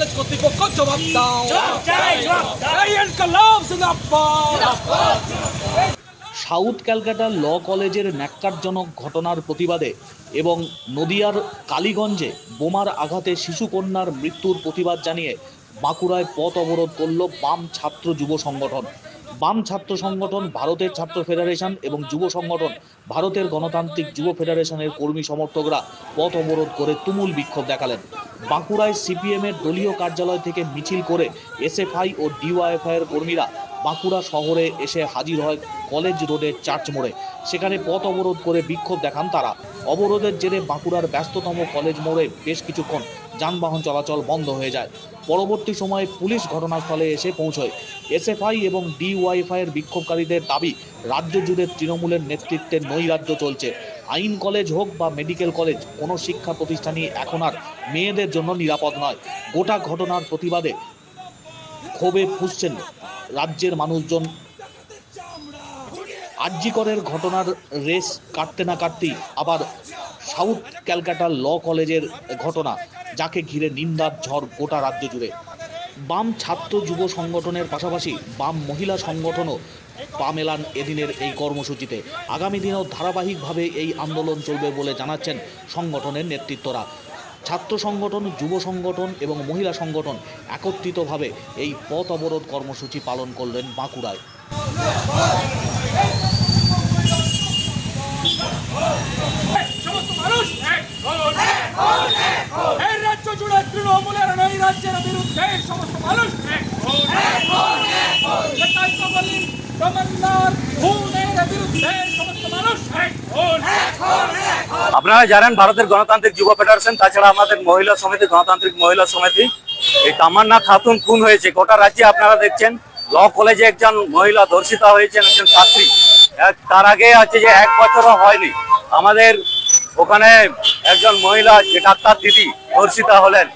College কর্তৃপক্ষ জবাব দাও। সাউথ ক্যালকাটা ল কলেজের ন্যাক্কারজনক ঘটনার প্রতিবাদে এবং নদিয়ার কালীগঞ্জে বোমার আঘাতে শিশুকন্যার মৃত্যুর প্রতিবাদ জানিয়ে বাঁকুড়ায় পথ অবরোধ করল বাম ছাত্র যুব সংগঠন। বাম ছাত্র সংগঠন ভারতের ছাত্র ফেডারেশন এবং যুব সংগঠন ভারতের গণতান্ত্রিক যুব ফেডারেশনের কর্মী সমর্থকরা পথ অবরোধ করে তুমুল বিক্ষোভ দেখালেন। বাঁকুড়ায় সিপিএমের দলীয় কার্যালয় থেকে মিছিল করে এসএফআই ও ডিওয়াইএফআই এর কর্মীরা বাঁকুড়া শহরে এসে হাজির হয় কলেজ রোডের চার্চ মোড়ে। সেখানে পথ অবরোধ করে বিক্ষোভ দেখান তারা। অবরোধের জেরে বাঁকুড়ার ব্যস্ততম কলেজ মোড়ে বেশ কিছুক্ষণ যানবাহন চলাচল বন্ধ হয়ে যায়। পরবর্তী সময়ে পুলিশ ঘটনাস্থলে এসে পৌঁছয়। এসএফআই এবং ডিওয়াইফআই এর বিক্ষোভকারীদের দাবি, রাজ্য জুড়ে তৃণমূলের নেতৃত্বে নৈরাজ্য চলছে। আইন কলেজ হোক বা মেডিকেল কলেজ, কোনো শিক্ষা প্রতিষ্ঠানই এখন আর মেয়েদের জন্য নিরাপদ নয়। গোটা ঘটনার প্রতিবাদে ক্ষোভে ফুসছেন রাজ্যের মানুষজন। আর্যিকরের ঘটনার রেস কাটতে না কাটতেই আবার সাউথ ক্যালকাটা ল কলেজের ঘটনা, যাকে ঘিরে নিন্দার ঝড় গোটা রাজ্য জুড়ে। বাম ছাত্র যুব সংগঠনের পাশাপাশি বাম মহিলা সংগঠনও পা মেলান এদিনের এই কর্মসূচিতে। আগামী দিনেও ধারাবাহিকভাবে এই আন্দোলন চলবে বলে জানাচ্ছেন সংগঠনের নেতৃত্বরা। ছাত্র সংগঠন, যুব সংগঠন এবং মহিলা সংগঠন একত্রিতভাবে এই পথ অবরোধ কর্মসূচি পালন করলেন বাঁকুড়ায় সমস্ত মানুষ এক হন। এই রাজ্য জুড়ে তৃণমূলের এই রাজ্যের সমস্ত মানুষ। এটাই তো বলি তমান্নার খুনের বিরুদ্ধে সমস্ত মানুষ। আপনারা জানেন ভারতের গণতান্ত্রিক যুব ফেডারেশন তাছাড়া আমাদের মহিলা সমিতি গণতান্ত্রিক মহিলা সমিতি। এই তামান্না খাতুন খুন হয়েছে। গোটা রাজ্যে আপনারা দেখছেন ল কলেজে একজন মহিলা ধর্ষিতা হয়েছেন একজন ছাত্রী। তার আগে আছে যে এক বছরও হয়নি। আমাদের ওখানে একজন মহিলা যে ডাক্তার দিদি ধর্ষিতা হলেন।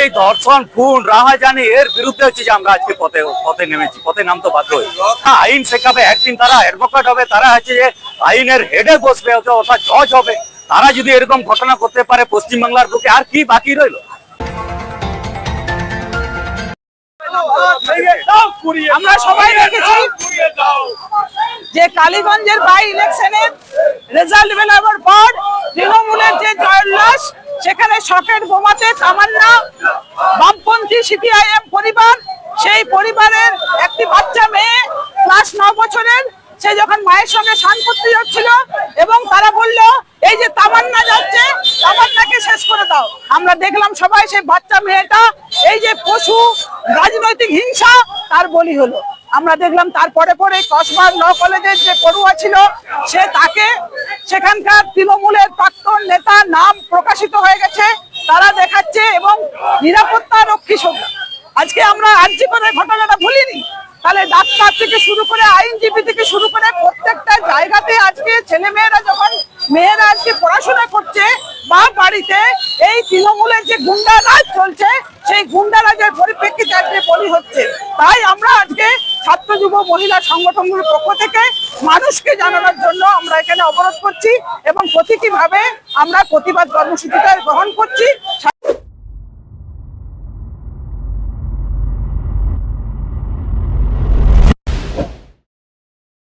এই ধর্ষণ, খুন, রাহাজানি এর বিরুদ্ধে হচ্ছে যে আমরা আজকে পথে পথে নেমেছি, পথে নামতে বাধ্য হই। হ্যাঁ আইন শেখাবে, একদিন তারা অ্যাডভোকেট হবে, তারা হচ্ছে যে আইনের হেডে বসবে অর্থাৎ জজ হবে। তারা যদি এরকম ঘটনা করতে পারে পশ্চিমবাংলার বুকে, আর কি বাকি রইল? আমরা সবাই দেখেছি যে কালীগঞ্জের বাই ইলেকশনে রেজাল্ট বেরোবার পর তৃণমূলের যে জয়োল্লাস সেখানে শকের বোমাতে তামান্না, বামপন্থী সিপিআইএম পরিবার, সেই পরিবারের একটি বাচ্চা মেয়ে, ক্লাস ন বছরের, সে যখন মায়ের সঙ্গে স্নান করতে যাচ্ছিল এবং তারা বলল, এই যে তামান্না যাচ্ছে, তামান্নাকে শেষ করে দাও। আমরা দেখলাম সবাই সেই বাচ্চা মেয়েটা, এই যে পশু, রাজনৈতিক হিংসা, তার বলি হলো। আমরা দেখলাম তারপরে পরে কসবার ল কলেজের যে পড়ুয়া ছিল, সে তাকে সেখানকার তৃণমূলের প্রাক্তন নেতা নাম প্রকাশিত হয়ে গেছে, তারা দেখাচ্ছে এবং নিরাপত্তা রক্ষী সভ্য আজকে আমরা আর্জি করে ঘটনাটা ভুলিনি। তাহলে ডাক্তার থেকে শুরু করে আইনজীবী থেকে শুরু করে প্রত্যেকটা জায়গাতে আজকে ছেলে মেয়েরা যখন, মেয়েরা আজকে পড়াশোনা করছে বা বাড়িতে, এই তৃণমূলের যে গুন্ডা রাজ চলছে, সেই গুন্ডা রাজের পরিপ্রেক্ষিতে আজকে বলি হচ্ছে। তাই আমরা আজকে ছাত্র যুব মহিলা সংগঠনগুলোর পক্ষ থেকে মানুষকে জানানোর জন্য আমরা এখানে অবরোধ করছি এবং প্রতীকীভাবে আমরা প্রতিবাদ কর্মসূচিটা গ্রহণ করছি।